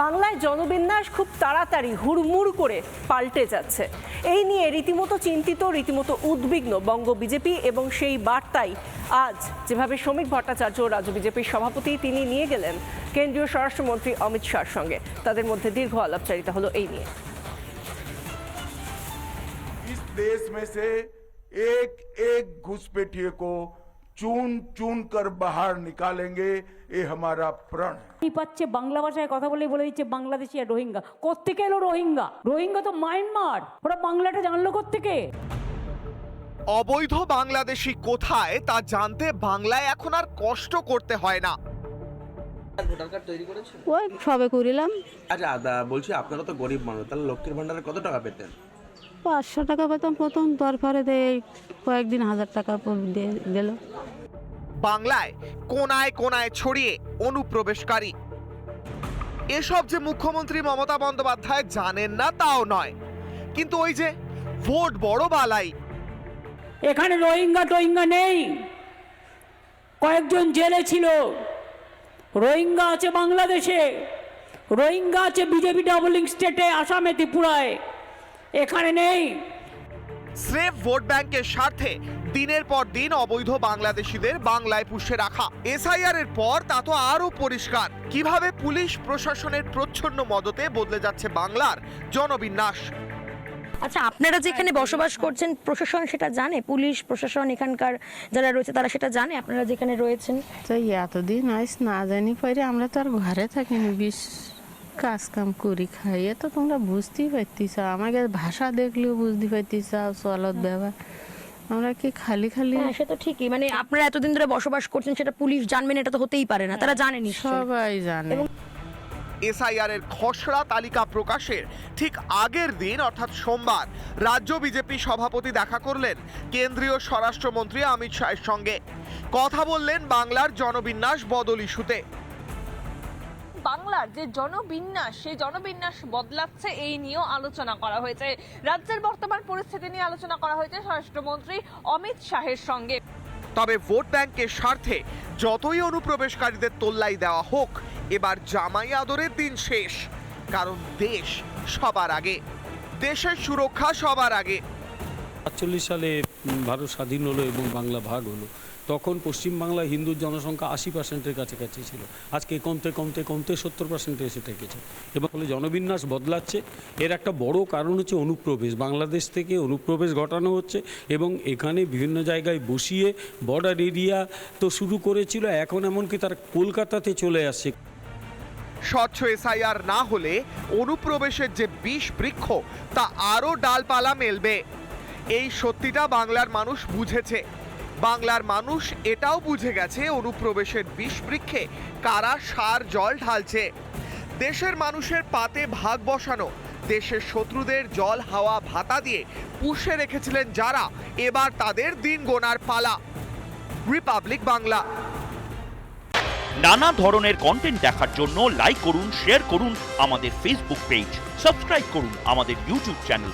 বাংলায় জনবিন্যাস খুব তাড়াতাড়ি হুড়মুড় করে পাল্টে যাচ্ছে এই নিয়ে রীতিমতো চিন্তিত রীতিমতো উদ্বিগ্ন বঙ্গ বিজেপি এবং সেই বার্তাই আজ যেভাবে শ্রমিক ভট্টাচার্য রাজ্য বিজেপির সভাপতি তিনি নিয়ে গেলেন কেন্দ্রীয় স্বরাষ্ট্রমন্ত্রী অমিত শাহর সঙ্গে তাদের মধ্যে দীর্ঘ আলাপচারিতা হলো এই নিয়ে इस देश में से एक एक घुसपैठिए को চুন চুন কর বাহার নিকালেঙ্গে এ হামারা প্রাণ কি পাচ্ছে বাংলা ভাষায় কথা বলে বলে দিচ্ছে বাংলাদেশি আর রোহিঙ্গা। কোত্থেকে এলো রোহিঙ্গা? রোহিঙ্গা তো মায়ানমার। ওরা বাংলাটা জানলো কোত্থেকে? অবৈধ বাংলাদেশি কোথায় তা জানতে বাংলায় এখন আর কষ্ট করতে হয় না। ওই সবে করিলাম আচ্ছা দা বলছি আপনারা তো গরিব মানুষ তাহলে লক্ষ্মীর ভান্ডারে কত টাকা পেতেন? পাঁচশো টাকা পেতাম প্রথম দরকারে দেয় কয়েকদিন হাজার টাকা দিল। বাংলায় কোনায় কোনায় ছড়িয়ে অনুপ্রবেশকারী। এসব যে মুখ্যমন্ত্রী মমতা বন্দ্যোপাধ্যায় জানেন না তাও নয়। কিন্তু ওই যে ভোট বড় বালাই। এখানে রোহিঙ্গা টোহিঙ্গা নেই। কয়েকজন জেলে ছিল। রোহিঙ্গা আছে বাংলাদেশে। রোহিঙ্গা আছে বিজেপি ডাবলিং স্টেটে আসামে ত্রিপুরায়। এখানে নেই। স্রেফ ভোট ব্যাংকের স্বার্থে দিনের পর দিন অবৈধ বাংলাদেশিদের বাংলায় পুষে রাখা। এসআইআর এর পর তা তো আরও পরিষ্কার। কীভাবে পুলিশ প্রশাসনের প্রচ্ছন্ন মদতে বদলে যাচ্ছে বাংলার জনবিন্যাস? আচ্ছা আপনারা যেখানে বসবাস করছেন প্রশাসন সেটা জানে? পুলিশ প্রশাসন এখানকার যারা রয়েছে তারা সেটা জানে? আপনারা যেখানে রয়েছেন? তো এতদিন আইস না জানি পারি আমরা তো আর ঘরে থাকিনি। বিশ কাজ কাম করি খাই তো তোমরা বুঝতেই পারতিস আমাকে ভাষা দেখলেও বুঝতে পারতিস চলত ব্যবহার। আমরা কি খালি খালি? হ্যাঁ সে তো ঠিকই। মানে আপনারা এতদিন ধরে বসবাস করছেন সেটা পুলিশ জানবেন এটা তো হতেই পারে না। তারা জানে নিশ্চয়ই। সবাই জানে। এসআইআর এর খসড়া তালিকা প্রকাশের ঠিক আগের দিন অর্থাৎ সোমবার রাজ্য বিজেপি সভাপতি দেখা করলেন কেন্দ্রীয় স্বরাষ্ট্রমন্ত্রী অমিত শাহের সঙ্গে। কথা বললেন বাংলার জনবিন্যাস বদল ইস্যুতে। বাংলার যে জনবিন্যাস, সেই জনবিন্যাস বদলাচ্ছে এই নিয়েও আলোচনা করা হয়েছে। রাজ্যের বর্তমান পরিস্থিতি নিয়ে আলোচনা করা হয়েছে স্বরাষ্ট্রমন্ত্রী অমিত শাহের সঙ্গে। তবে ভোট ব্যাংকের স্বার্থে যতই অনুপ্রবেশকারীদের তোল্লাই দেওয়া হোক, এবার জামাই আদরের দিন শেষ, কারণ দেশ সবার আগে। দেশের সুরক্ষা সবার আগে। সাতচল্লিশ সালে ভারত স্বাধীন হলো এবং বাংলা ভাগ হলো। তখন পশ্চিমবাংলায় হিন্দু জনসংখ্যা আশি পার্সেন্টের কাছাকাছি ছিল। আজকে কমতে কমতে কমতে সত্তর পার্সেন্টে এসে থেকেছে। এবং ফলে জনবিন্যাস বদলাচ্ছে। এর একটা বড় কারণ হচ্ছে অনুপ্রবেশ। বাংলাদেশ থেকে অনুপ্রবেশ ঘটানো হচ্ছে এবং এখানে বিভিন্ন জায়গায় বসিয়ে বর্ডার এরিয়া তো শুরু করেছিল। এখন এমনকি তার কলকাতাতে চলে আসছে। স্বচ্ছ এসআইআর না হলে অনুপ্রবেশের যে বিষ বৃক্ষ, তা আরও ডালপালা মেলবে। এই সত্যিটা বাংলার মানুষ বুঝেছে। বাংলার মানুষ এটাও বুঝে গেছে অনুপ্রবেশের বিষবৃক্ষে কারা সার জল ঢালছে। দেশের মানুষের পাতে ভাগ বসানো, দেশের শত্রুদের জল হাওয়া ভাতা দিয়ে পুষে রেখেছিলেন যারা, এবার তাদের দিন গোনার পালা। রিপাবলিক বাংলা। নানা ধরনের কন্টেন্ট দেখার জন্য লাইক করুন শেয়ার করুন আমাদের ফেসবুক পেজ সাবস্ক্রাইব করুন আমাদের ইউটিউব চ্যানেল